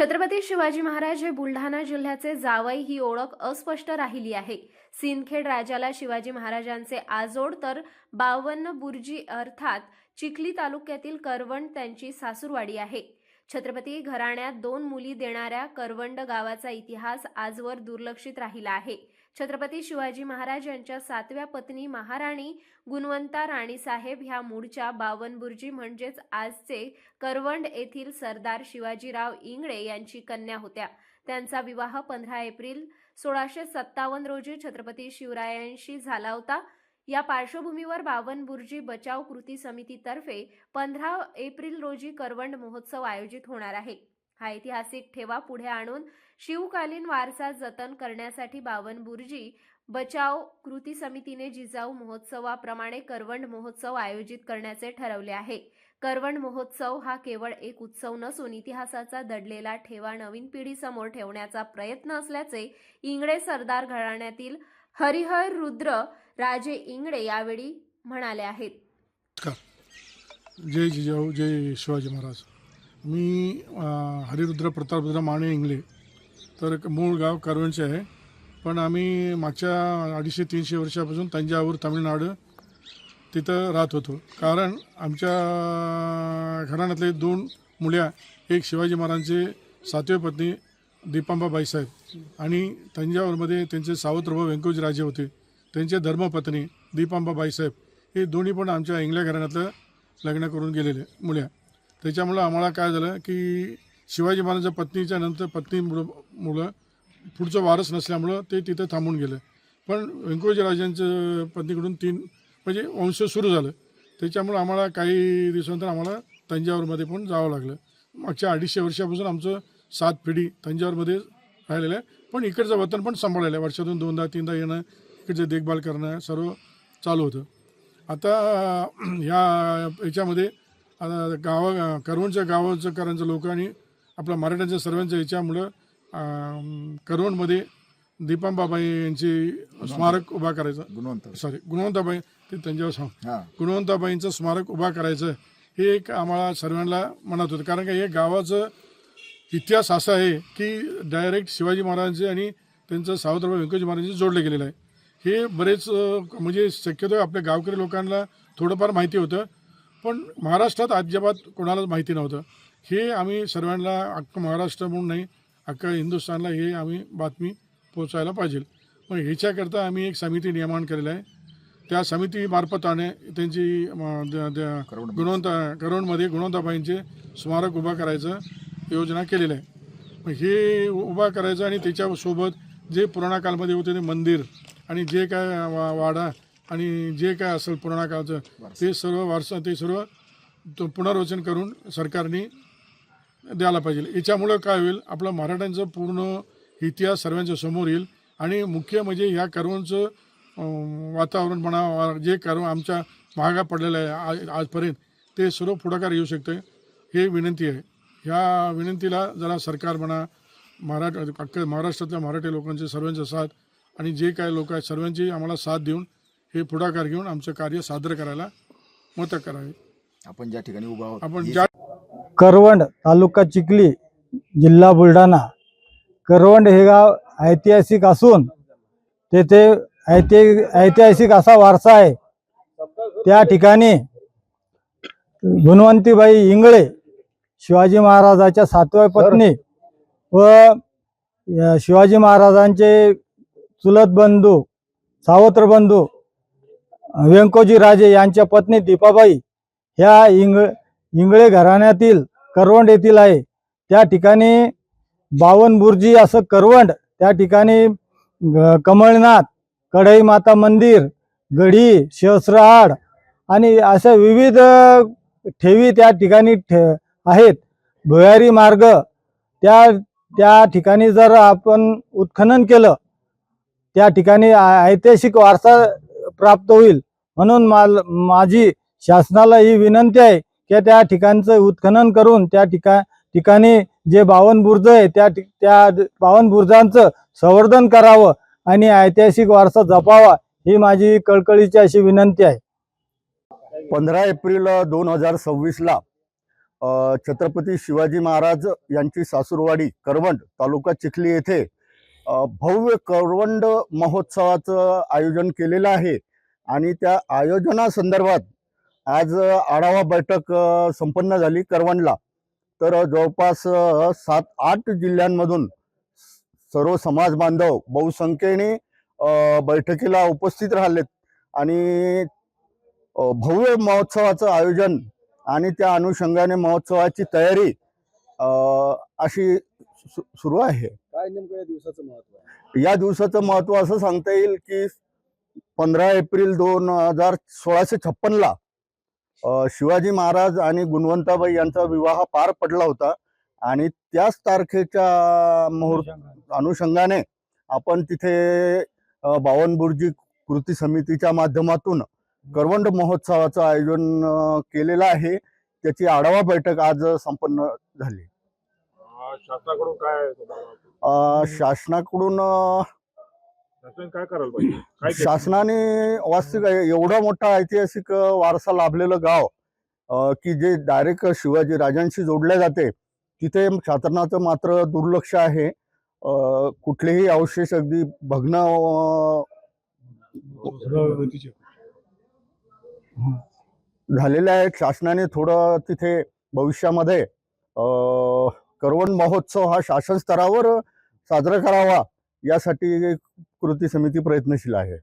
छत्रपती शिवाजी महाराज हे बुलढाणा जिल्ह्याचे जावई ही ओळख अस्पष्ट राहिली आहे. सिंदखेड राजाला शिवाजी महाराजांचे आजोड तर बावन्न बुर्जी अर्थात चिखली तालुक्यातील करवंड त्यांची सासूरवाडी आहे. छत्रपती घराण्यात दोन मुली देणाऱ्या करवंड गावाचा इतिहास आजवर दुर्लक्षित राहिला आहे. छत्रपती शिवाजी महाराज यांच्या सातव्या पत्नी महाराणी गुणवंता राणीसाहेब ह्या मूळच्या बावनबुर्जी म्हणजेच आजचे करवंड येथील सरदार शिवाजीराव इंगळे यांची कन्या होत्या. त्यांचा विवाह पंधरा एप्रिल सोळाशे सत्तावन्न रोजी छत्रपती शिवरायांशी झाला होता. या पार्श्वभूमीवर बावनबुर्जी बचाव कृती समितीतर्फे पंधरा एप्रिल रोजी करवंड महोत्सव आयोजित होणार आहे. हा ऐतिहासिक ठेवा पुढे आणून शिवकालीन वारसा जतन करण्यासाठी बावनबुर्जी बचाव कृती समितीने जिजाऊ महोत्सवाप्रमाणे करवंड महोत्सव आयोजित करण्याचे ठरवले आहे. करवंड महोत्सव हा केवळ एक उत्सव नसून इतिहासाचा दडलेला ठेवा नवीन पिढीसमोर ठेवण्याचा प्रयत्न असल्याचे इंगळे सरदार घराण्यातील हरिहर रुद्र राजे इंगळे यावेळी म्हणाले आहेत. जय जिजाऊ जय शिवाजी महाराज. मी हरिरुद्र प्रतापरुद्र माने इंगले. तर मूळ गाव कारवणचे आहे. पण आम्ही मागच्या अडीचशे तीनशे वर्षापासून तंजावूर तामिळनाडू तिथं राहत होतो. कारण आमच्या घराण्यातले दोन मुल्या एक शिवाजी महाराजांचे सातवे पत्नी दीपांबा बाईसाहेब आणि तंजावरमध्ये त्यांचे सावत्रभाऊ व्यंकोजी राजे होते. त्यांचे धर्मपत्नी दीपांबा बाईसाहेब हे दोन्ही पण आमच्या इंगल्या घराण्यातलं लग्न करून गेलेले मुल्या. त्याच्यामुळं आम्हाला काय झालं की शिवाजी महाराजांच्या पत्नीच्या नंतर पत्नी मुलं पुढचं वारस नसल्यामुळं ते तिथं थांबून गेलं. पण व्यंकोजी राजांचं पत्नीकडून तीन म्हणजे वंश सुरू झालं. त्याच्यामुळं आम्हाला काही दिवसानंतर आम्हाला तंजावरमध्ये पण जावं लागलं. मागच्या अडीचशे वर्षापासून आमचं सात पिढी तंजावरमध्ये राहिलेलं आहे. पण इकडचं वतन पण सांभाळलेलं आहे. वर्षातून दोनदा तीनदा येणं इकडचं देखभाल करणं सर्व चालू होतं. आता ह्या याच्यामध्ये आता गावा करवणच्या गावाचं करांचं लोकांनी आपल्या मराठ्यांच्या सर्वांच्या याच्यामुळं करवणमध्ये दीपांबाबाई यांची स्मारक उभा करायचं. गुणवंत. सॉरी गुणवंताबाई ते तंजावर सांग. हा. गुणवंताबाईंचं स्मारक उभा करायचं हे एक आम्हाला सर्वांना म्हणत होतं. कारण का हे गावाचं इतिहास असा आहे की डायरेक्ट शिवाजी महाराजांचे आणि त्यांचं सावत्रबाई व्यंकजी महाराजांचे जोडले गेलेलं आहे. हे बरेच म्हणजे शक्यतो आपल्या गावकरी लोकांना थोडंफार माहिती होतं. पण महाराष्ट्रात अजिबात कोणालाच माहिती नव्हतं. हे आम्ही सर्वांना अख्खं महाराष्ट्र म्हणून नाही अख्खा हिंदुस्थानला हे आम्ही बातमी पोचायला पाहिजे. मग ह्याच्याकरता आम्ही एक समिती निर्माण केलेलं आहे. त्या त्यांची द- द- करवंद. गुणवंत करवणमध्ये गुणवंताबाईंचे स्मारक उभा करायचं योजना केलेलं आहे. मग हे उभा करायचं आणि त्याच्यासोबत जे पुराणा कालमध्ये होते ते मंदिर आणि जे काय वा वाडा आणि जे काय असेल पुराणा काळचं ते सर्व वारसा ते सर्व तो पुनर्वचन करून सरकारने द्यायला पाहिजे. याच्यामुळं काय होईल आपलं मराठ्यांचं पूर्ण इतिहास सर्वांच्या समोर येईल आणि मुख्य म्हणजे ह्या कर्वांचं वातावरण म्हणा वा- जे करवण आमच्या महागा पडलेलं आहे आज आजपर्यंत ते सर्व पुढाकार येऊ शकते हे विनंती आहे. ह्या विनंतीला जरा सरकार म्हणा मराठ अख्ख्या महाराष्ट्रातल्या मराठी लोकांचे सर्वांचा साथ आणि जे काय लोक आहेत सर्वांची आम्हाला साथ देऊन हे पुढाकार घेऊन आमचं कार्य सादर करायला मतं करावे. आपण ज्या ठिकाणी उभा आहोत आपण ज्या करवंड तालुका चिखली जिल्हा बुलढाणा. करवंड हे गाव ऐतिहासिक असून तेथे ऐति ऐतिहासिक असा वारसा आहे. त्या ठिकाणी गुणवंतीबाई इंगळे शिवाजी महाराजाच्या सातव्या पत्नी व शिवाजी महाराजांचे चुलत बंधू सावत्र बंधू व्यंकोजी राजे यांच्या पत्नी दीपाबाई ह्या इंग इंगळे घराण्यातील करवंड येथील आहे. त्या ठिकाणी बावनबुर्जी असं करवंड त्या ठिकाणी ग- कमळनाथ कढई माता मंदिर गढी सहस्रहाड आणि अशा विविध ठेवी त्या ठिकाणी ठे आहेत. भुयारी मार्ग त्या त्या ठिकाणी जर आपण उत्खनन केलं त्या ठिकाणी ऐतिहासिक वारसा प्राप्त होईल. म्हणून माल माझी शासनाला ही विनंती आहे की त्या ठिकाणचं उत्खनन करून त्या ठिका ठिकाणी जे बावन बुर्ज आहे त्या ठि- त्या बावन बुर्जांचं संवर्धन करावं आणि ऐतिहासिक वारसा जपावा ही माझी कळकळीची अशी विनंती आहे. पंधरा एप्रिल दोन हजार सव्वीसला छत्रपती शिवाजी महाराज यांची सासूरवाडी करवंड तालुका चिखली येथे भव्य करवंड महोत्सवाचं आयोजन केलेलं आहे. आणि त्या आयोजनासंदर्भात आज आढावा बैठक संपन्न झाली करवंडला. तर जवळपास सात आठ जिल्ह्यांमधून सर्व समाज बांधव बहुसंख्येने बैठकीला उपस्थित राहिलेत. आणि भव्य महोत्सवाचं आयोजन आणि त्या अनुषंगाने महोत्सवाची तयारी अशी सुरू आहे. काय नेमकं या दिवसाचं महत्त्व आहे? या दिवसाचं महत्त्व असं सांगता येईल की पंधरा एप्रिल दोन हजार सोळाशे छप्पनला शिवाजी महाराज आणि गुणवंताबाई यांचा विवाह पार पडला होता. आणि त्याच तारखेच्या मुहूर्त अनुषंगाने. आपण तिथे बावनबुर्जी कृती समितीच्या माध्यमातून करवंड महोत्सवाचं आयोजन केलेलं आहे. त्याची आढावा बैठक आज संपन्न झाली. शासनाकडून काय शासनाकडून काय करायला पाहिजे? काय केलं? शासनाने वास्तविक आहे, एवढा मोठा ऐतिहासिक अ, वारसा लाभलेलं गाव अ, की जे डायरेक्ट शिवाजी राजांशी जोडले जाते तिथे शासनाचं मात्र दुर्लक्ष आहे. अ, कुठलेही अवशेष अगदी भग्न अ, झालेले आहेत. शासनाने थोडं तिथे भविष्यामध्ये अ, महोत्सव हा शासन स्तरावर साजरा करावा. यासाठी कृती समिती प्रयत्नशील आहे.